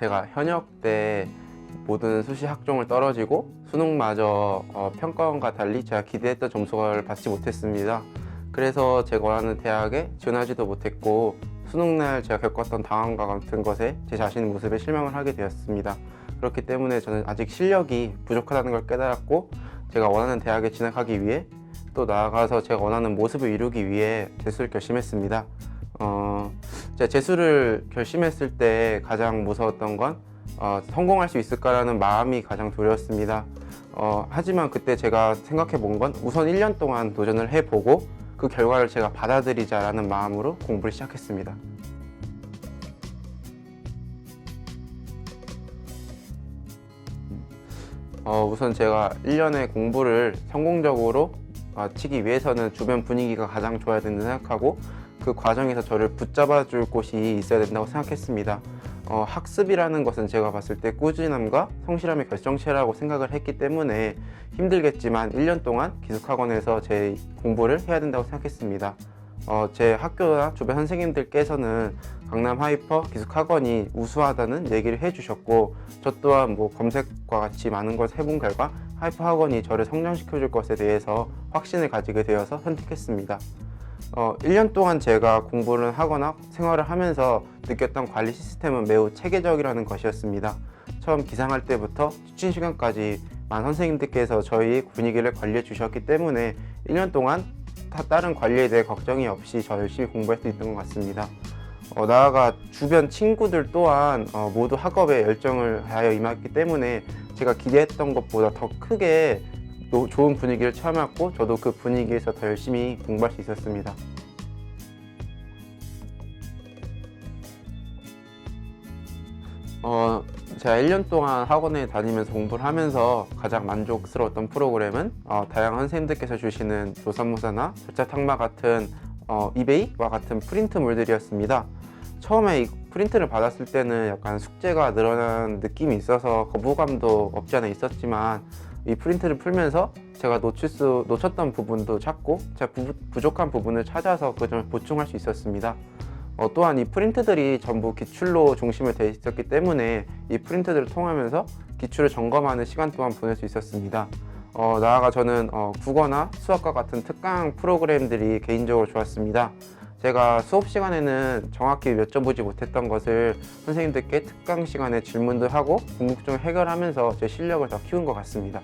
어, 제가 현역 때 모든 수시 학종을 떨어지고 수능마저 어, 평가원과 달리 제가 기대했던 점수를 받지 못했습니다. 그래서 제가 원하는 대학에 지원하지도 못했고 수능날 제가 겪었던 당황과 같은 것에 제 자신의 모습에 실망을 하게 되었습니다. 그렇기 때문에 저는 아직 실력이 부족하다는 걸 깨달았고 제가 원하는 대학에 진학하기 위해 또 나아가서 제가 원하는 모습을 이루기 위해 재수를 결심했습니다. 어, 제가 재수를 결심했을 때 가장 무서웠던 건 어, 성공할 수 있을까라는 마음이 가장 두려웠습니다. 어, 하지만 그때 제가 생각해 본 건 우선 1년 동안 도전을 해보고 그 결과를 제가 받아들이자라는 마음으로 공부를 시작했습니다. 어, 우선 제가 1년의 공부를 성공적으로 마치기 위해서는 주변 분위기가 가장 좋아야 된다고 생각하고 그 과정에서 저를 붙잡아 줄 곳이 있어야 된다고 생각했습니다. 어, 학습이라는 것은 제가 봤을 때 꾸준함과 성실함의 결정체라고 생각을 했기 때문에 힘들겠지만 1년 동안 기숙학원에서 제 공부를 해야 된다고 생각했습니다. 어, 제 학교나 주변 선생님들께서는 강남 하이퍼 기숙학원이 우수하다는 얘기를 해주셨고 저 또한 뭐 검색과 같이 많은 걸 해본 결과 하이퍼 학원이 저를 성장시켜줄 것에 대해서 확신을 가지게 되어서 선택했습니다. 어, 1년 동안 제가 공부를 하거나 생활을 하면서 느꼈던 관리 시스템은 매우 체계적이라는 것이었습니다. 처음 기상할 때부터 취침 시간까지 많은 선생님들께서 저희 분위기를 관리해 주셨기 때문에 1년 동안 다 다른 관리에 대해 걱정이 없이 저 열심히 공부할 수 있던 것 같습니다. 어, 나아가 주변 친구들 또한 어, 모두 학업에 열정을 다하여 임했기 때문에 제가 기대했던 것보다 더 크게 노- 좋은 분위기를 체험했고 저도 그 분위기에서 더 열심히 공부할 수 있었습니다. 어, 제가 1년 동안 학원에 다니면서 공부를 하면서 가장 만족스러웠던 프로그램은 어, 다양한 선생님들께서 주시는 조선모사나 절차탕마 같은 어, 이베이와 같은 프린트물들이었습니다. 처음에 이 프린트를 받았을 때는 약간 숙제가 늘어난 느낌이 있어서 거부감도 없지 않아 있었지만 이 프린트를 풀면서 제가 놓칠 수, 놓쳤던 부분도 찾고 제가 부, 부족한 부분을 찾아서 그 점을 보충할 수 있었습니다. 어, 또한 이 프린트들이 전부 기출로 중심을 돼 있었기 때문에 이 프린트들을 통하면서 기출을 점검하는 시간 동안 보낼 수 있었습니다. 어, 나아가 저는 어, 국어나 수학과 같은 특강 프로그램들이 개인적으로 좋았습니다. 제가 수업 시간에는 정확히 여쭤보지 못했던 것을 선생님들께 특강 시간에 질문도 하고 궁금증을 해결하면서 제 실력을 더 키운 것 같습니다.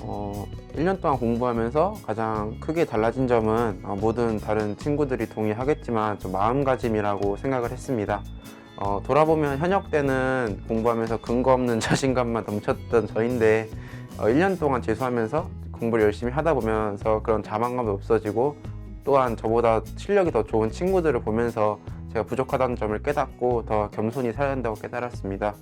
어, 1년 동안 공부하면서 가장 크게 달라진 점은 어, 모든 다른 친구들이 동의하겠지만 좀 마음가짐이라고 생각을 했습니다. 어, 돌아보면 현역 때는 공부하면서 근거 없는 자신감만 넘쳤던 저인데 어, 1년 동안 재수하면서 공부를 열심히 하다 보면서 그런 자만감이 없어지고 또한 저보다 실력이 더 좋은 친구들을 보면서 제가 부족하다는 점을 깨닫고 더 겸손히 살아야 한다고 깨달았습니다.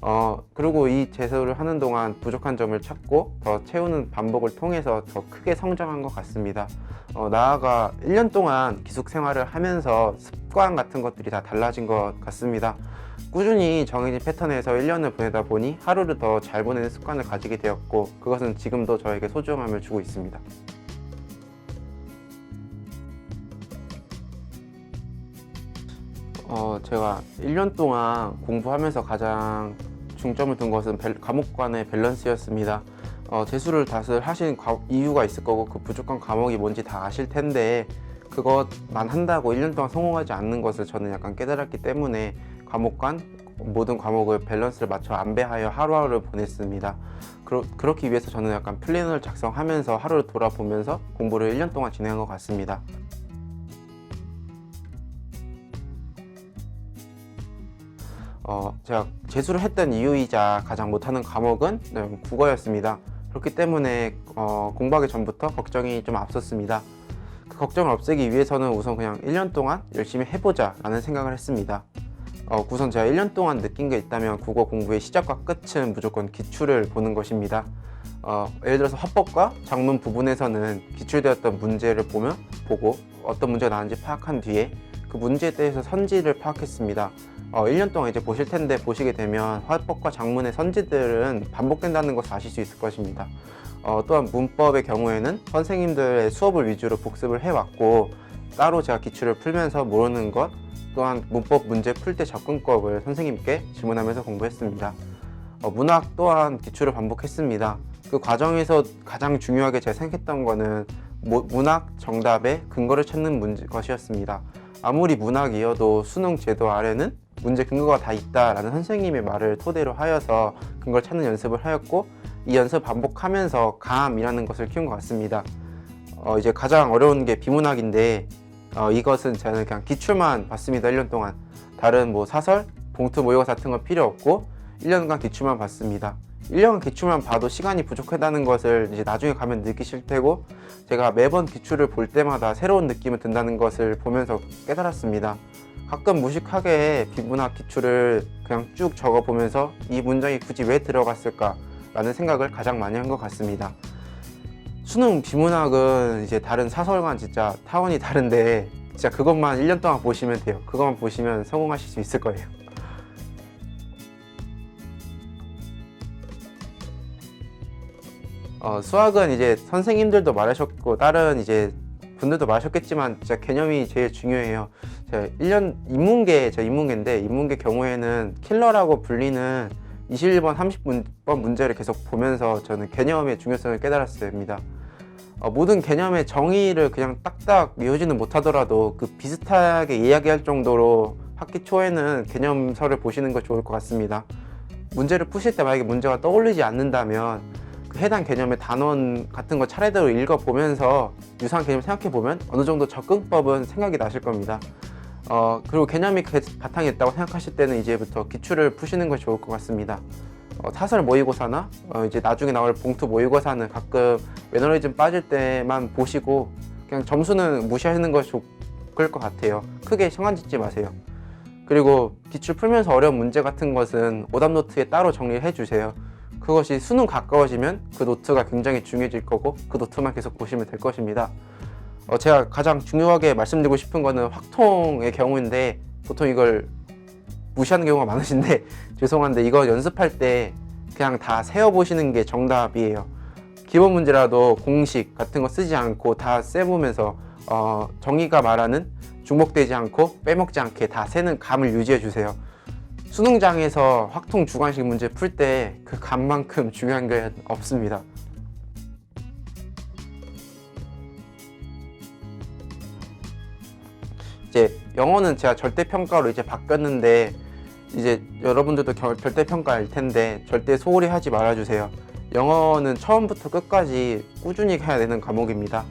어, 그리고 이 재수를 하는 동안 부족한 점을 찾고 더 채우는 반복을 통해서 더 크게 성장한 것 같습니다. 어, 나아가 1년 동안 기숙 생활을 하면서 습관 같은 것들이 다 달라진 것 같습니다. 꾸준히 정해진 패턴에서 1년을 보내다 보니 하루를 더 잘 보내는 습관을 가지게 되었고 그것은 지금도 저에게 소중함을 주고 있습니다. 어, 제가 1년 동안 공부하면서 가장 중점을 둔 것은 밸- 과목 간의 밸런스였습니다. 어, 재수를 다들 하신 과- 이유가 있을 거고 그 부족한 과목이 뭔지 다 아실 텐데 그것만 한다고 1년 동안 성공하지 않는 것을 저는 약간 깨달았기 때문에 과목 간 모든 과목을 밸런스를 맞춰 안배하여 하루하루를 보냈습니다. 그러, 그렇기 위해서 저는 약간 플래너를 작성하면서 하루를 돌아보면서 공부를 1년 동안 진행한 것 같습니다. 어, 제가 재수를 했던 이유이자 가장 못하는 과목은 네, 국어였습니다. 그렇기 때문에 어, 공부하기 전부터 걱정이 좀 앞섰습니다. 그 걱정을 없애기 위해서는 우선 그냥 1년 동안 열심히 해보자 라는 생각을 했습니다. 어, 우선 제가 1년 동안 느낀 게 있다면 국어 공부의 시작과 끝은 무조건 기출을 보는 것입니다. 어, 예를 들어서 화법과 작문 부분에서는 기출되었던 문제를 보면 보고 어떤 문제가 나왔는지 파악한 뒤에 그 문제에 대해서 선지를 파악했습니다. 어, 1년 동안 이제 보실 텐데 보시게 되면 화법과 작문의 선지들은 반복된다는 것을 아실 수 있을 것입니다. 어, 또한 문법의 경우에는 선생님들의 수업을 위주로 복습을 해왔고 따로 제가 기출을 풀면서 모르는 것 또한 문법 문제 풀 때 접근법을 선생님께 질문하면서 공부했습니다. 어, 문학 또한 기출을 반복했습니다. 그 과정에서 가장 중요하게 제가 생각했던 모- 문학 정답의 근거를 찾는 문제, 것이었습니다. 아무리 문학이어도 수능 제도 아래는 문제 근거가 다 있다라는 선생님의 말을 토대로 하여서 근거를 찾는 연습을 하였고 이 연습 반복하면서 감이라는 것을 키운 것 같습니다. 어, 이제 가장 어려운 게 비문학인데 어, 이것은 저는 그냥 기출만 봤습니다. 1년 동안 다른 뭐 사설, 봉투 모의고사 같은 건 필요 없고 1년간 기출만 봤습니다. 1년간 기출만 봐도 시간이 부족하다는 것을 이제 나중에 가면 느끼실 테고 제가 매번 기출을 볼 때마다 새로운 느낌을 든다는 것을 보면서 깨달았습니다. 가끔 무식하게 비문학 기출을 그냥 쭉 적어 보면서 이 문장이 굳이 왜 들어갔을까 라는 생각을 가장 많이 한 것 같습니다. 수능 비문학은 이제 다른 사설과는 진짜 타원이 다른데 진짜 그것만 1년 동안 보시면 돼요. 그것만 보시면 성공하실 수 있을 거예요. 어, 수학은 이제 선생님들도 말하셨고 다른 이제 분들도 말하셨겠지만 진짜 개념이 제일 중요해요. 제가 1년 인문계 제 인문계인데 인문계 경우에는 킬러라고 불리는 21번, 30번 문제를 계속 보면서 저는 개념의 중요성을 깨달았습니다. 어, 모든 개념의 정의를 그냥 딱딱 외우지는 못하더라도 그 비슷하게 이야기할 정도로 학기 초에는 개념서를 보시는 거 좋을 것 같습니다. 문제를 푸실 때 만약에 문제가 떠올리지 않는다면 그 해당 개념의 단원 같은 거 차례대로 읽어보면서 유사한 개념 생각해 보면 어느 정도 접근법은 생각이 나실 겁니다. 어, 그리고 개념이 그 바탕에 있다고 생각하실 때는 이제부터 기출을 푸시는 것이 좋을 것 같습니다. 어, 사설 모의고사나 어, 이제 나중에 나올 봉투 모의고사는 가끔 매너리즘 빠질 때만 보시고 그냥 점수는 무시하시는 것이 좋을 것 같아요. 크게 상관 짓지 마세요. 그리고 기출 풀면서 어려운 문제 같은 것은 오답 노트에 따로 정리해 주세요. 그것이 수능 가까워지면 그 노트가 굉장히 중요해질 거고 그 노트만 계속 보시면 될 것입니다. 어, 제가 가장 중요하게 말씀드리고 싶은 거는 확통의 경우인데 보통 이걸 무시하는 경우가 많으신데 죄송한데 이거 연습할 때 그냥 다 세어보시는 게 정답이에요. 기본 문제라도 공식 같은 거 쓰지 않고 다 세보면서 어, 정의가 말하는 중복되지 않고 빼먹지 않게 다 세는 감을 유지해 주세요. 수능장에서 확통 주관식 문제 풀 때 그 감만큼 중요한 게 없습니다. 영어는 제가 절대 평가로 이제 바뀌었는데 이제 여러분들도 결- 절대 평가일 텐데 절대 소홀히 하지 말아 주세요. 영어는 처음부터 끝까지 꾸준히 해야 되는 과목입니다.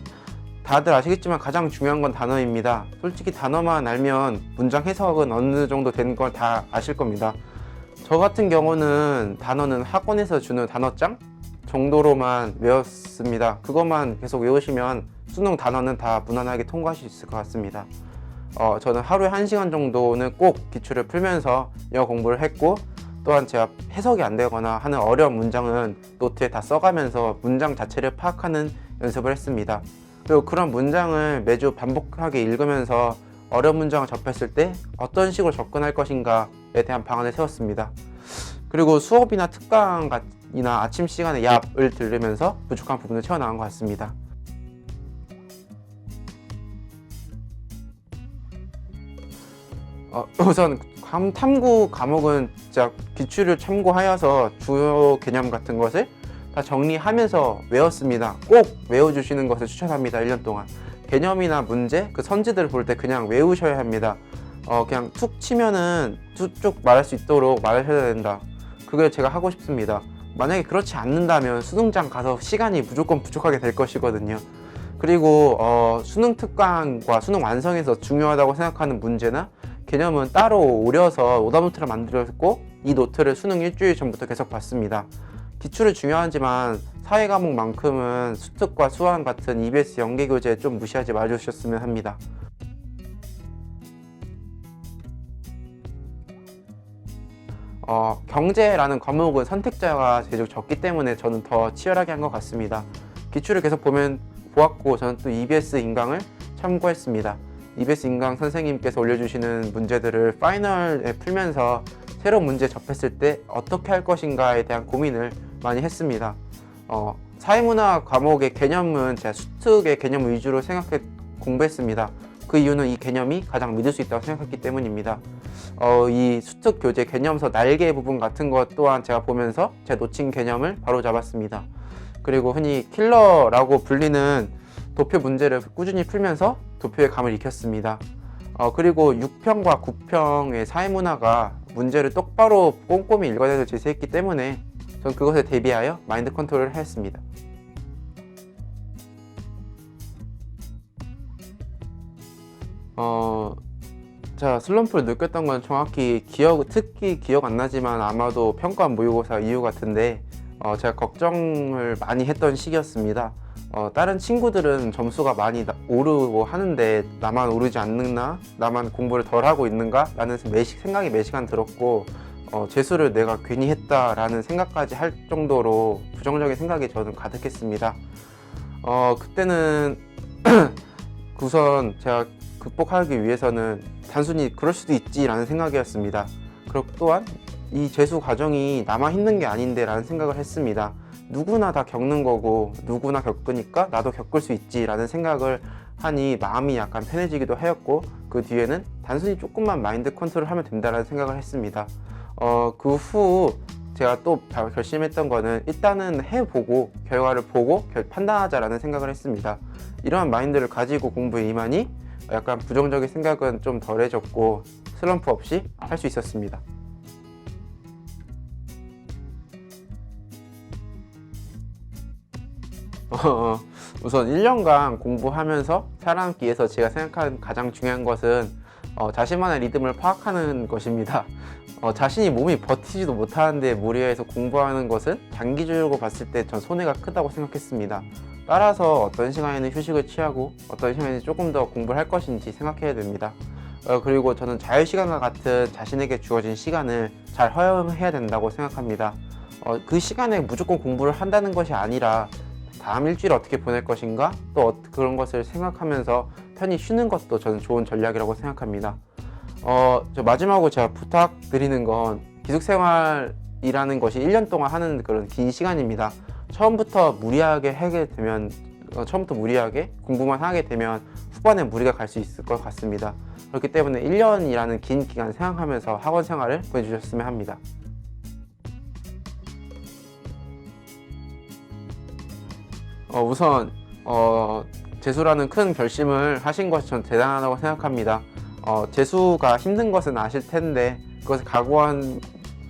다들 아시겠지만 가장 중요한 건 단어입니다. 솔직히 단어만 알면 문장 해석은 어느 정도 되는 걸다 아실 겁니다. 저 같은 경우는 단어는 학원에서 주는 단어장 정도로만 외웠습니다. 그것만 계속 외우시면 수능 단어는 다 무난하게 통과하실 수 있을 것 같습니다. 어, 저는 하루에 한시간 정도는 꼭 기출을 풀면서 영어 공부를 했고 또한 제가 해석이 안 되거나 하는 어려운 문장은 노트에 다 써가면서 문장 자체를 파악하는 연습을 했습니다. 그리고 그런 문장을 매주 반복하게 읽으면서 어려운 문장을 접했을 때 어떤 식으로 접근할 것인가에 대한 방안을 세웠습니다. 그리고 수업이나 특강이나 아침 시간에 얍을 들으면서 부족한 부분을 채워나간 것 같습니다. 어, 우선 감- 탐구 과목은 진짜 기출을 참고하여서 주요 개념 같은 것을 다 정리하면서 외웠습니다. 꼭 외워주시는 것을 추천합니다. 1년 동안. 개념이나 문제, 그 선지들을 볼 때 그냥 외우셔야 합니다. 어, 그냥 툭 치면은 쭉 말할 수 있도록 말하셔야 된다. 그걸 제가 하고 싶습니다. 만약에 그렇지 않는다면 수능장 가서 시간이 무조건 부족하게 될 것이거든요. 그리고 어, 수능 특강과 수능 완성에서 중요하다고 생각하는 문제나 개념은 따로 오려서 오답 노트를 만들었고 이 노트를 수능 일주일 전부터 계속 봤습니다. 기출은 중요하지만 사회 과목만큼은 수특과 수학 같은 EBS 연계 교재 좀 무시하지 말아주셨으면 합니다. 어, 경제라는 과목은 선택자가 제일 적기 때문에 저는 더 치열하게 한 것 같습니다. 기출을 계속 보면 보았고 저는 또 EBS 인강을 참고했습니다. EBS 인강 선생님께서 올려주시는 문제들을 파이널에 풀면서 새로운 문제 접했을 때 어떻게 할 것인가에 대한 고민을 많이 했습니다. 어, 사회문화 과목의 개념은 제가 수특의 개념 위주로 생각해 공부했습니다. 그 이유는 이 개념이 가장 믿을 수 있다고 생각했기 때문입니다. 어, 이 수특 교재 개념서 날개 부분 같은 것 또한 제가 보면서 제 놓친 개념을 바로 잡았습니다. 그리고 흔히 킬러라고 불리는 도표 문제를 꾸준히 풀면서 도표의 감을 익혔습니다. 어, 그리고 6평과 9평의 사회문화가 문제를 똑바로 꼼꼼히 읽어내야 될 제시했기 때문에 전 그것에 대비하여 마인드 컨트롤을 했습니다. 어, 자 슬럼프를 느꼈던 건 정확히 기억, 특히 기억 안 나지만 아마도 평가 모의고사 이유 같은데 어, 제가 걱정을 많이 했던 시기였습니다. 어, 다른 친구들은 점수가 많이 나- 오르고 하는데 나만 오르지 않는가? 나만 공부를 덜 하고 있는가? 라는 매시, 생각이 매 시간 들었고 어, 재수를 내가 괜히 했다라는 생각까지 할 정도로 부정적인 생각이 저는 가득했습니다. 어, 그때는 우선 제가 극복하기 위해서는 단순히 그럴 수도 있지라는 생각이었습니다. 그리고 또한 이 재수 과정이 나만 힘든 게 아닌데라는 생각을 했습니다. 누구나 다 겪는 거고 누구나 겪으니까 나도 겪을 수 있지라는 생각을 하니 마음이 약간 편해지기도 하였고 그 뒤에는 단순히 조금만 마인드 컨트롤 하면 된다라는 생각을 했습니다. 어, 그 후 제가 또 바- 결심했던 거는 일단은 해보고 결과를 보고 결- 판단하자라는 생각을 했습니다. 이러한 마인드를 가지고 공부에 임하니 약간 부정적인 생각은 좀 덜해졌고 슬럼프 없이 할 수 있었습니다. 어, 우선 1년간 공부하면서 살아남기 위해서 제가 생각하는 가장 중요한 것은 어, 자신만의 리듬을 파악하는 것입니다. 어, 자신이 몸이 버티지도 못하는데 무리해서 공부하는 것은 장기적으로 봤을 때 전 손해가 크다고 생각했습니다. 따라서 어떤 시간에는 휴식을 취하고 어떤 시간에는 조금 더 공부를 할 것인지 생각해야 됩니다. 어, 그리고 저는 자유시간과 같은 자신에게 주어진 시간을 잘 허용해야 된다고 생각합니다. 어, 그 시간에 무조건 공부를 한다는 것이 아니라 다음 일주일 어떻게 보낼 것인가 또 어- 그런 것을 생각하면서 편히 쉬는 것도 저는 좋은 전략이라고 생각합니다. 어, 저 마지막으로 제가 부탁드리는 건 기숙생활이라는 것이 1년 동안 하는 그런 긴 시간입니다. 처음부터 무리하게 하게 되면 어, 처음부터 무리하게 공부만 하게 되면 후반에 무리가 갈 수 있을 것 같습니다. 그렇기 때문에 1년이라는 긴 기간 생각하면서 학원 생활을 보내주셨으면 합니다. 어, 우선 어, 재수라는 큰 결심을 하신 것이 전 대단하다고 생각합니다. 어, 재수가 힘든 것은 아실 텐데 그것을 각오한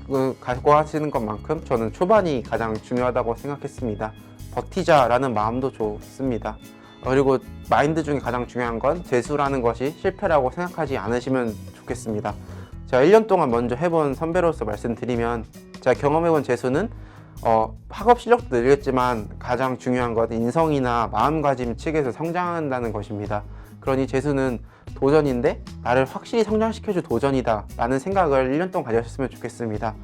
그, 각오하시는 것만큼 저는 초반이 가장 중요하다고 생각했습니다. 버티자라는 마음도 좋습니다. 어, 그리고 마인드 중에 가장 중요한 건 재수라는 것이 실패라고 생각하지 않으시면 좋겠습니다. 제가 1년 동안 먼저 해본 선배로서 말씀드리면 제가 경험해본 재수는 어, 학업 실력도 늘겠지만 가장 중요한 건 인성이나 마음가짐 측에서 성장한다는 것입니다. 그러니 재수는 도전인데 나를 확실히 성장시켜줄 도전이다 라는 생각을 1년 동안 가지셨으면 좋겠습니다.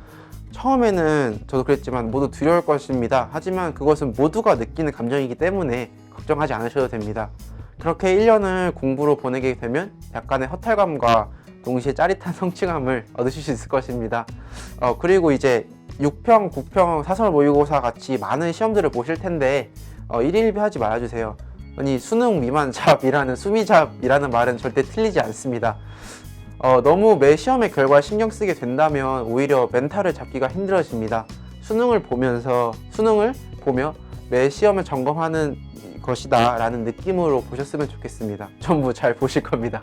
처음에는 저도 그랬지만 모두 두려울 것입니다. 하지만 그것은 모두가 느끼는 감정이기 때문에 걱정하지 않으셔도 됩니다. 그렇게 1년을 공부로 보내게 되면 약간의 허탈감과 동시에 짜릿한 성취감을 얻으실 수 있을 것입니다. 어, 그리고 이제 6평, 9평 사설 모의고사 같이 많은 시험들을 보실 텐데 어, 1일비 하지 말아주세요. 아니 수능 미만 잡이라는 수미 잡이라는 말은 절대 틀리지 않습니다. 어, 너무 매 시험의 결과에 신경 쓰게 된다면 오히려 멘탈을 잡기가 힘들어집니다. 수능을 보면서 수능을 보며 매 시험을 점검하는 것이다라는 느낌으로 보셨으면 좋겠습니다. 전부 잘 보실 겁니다.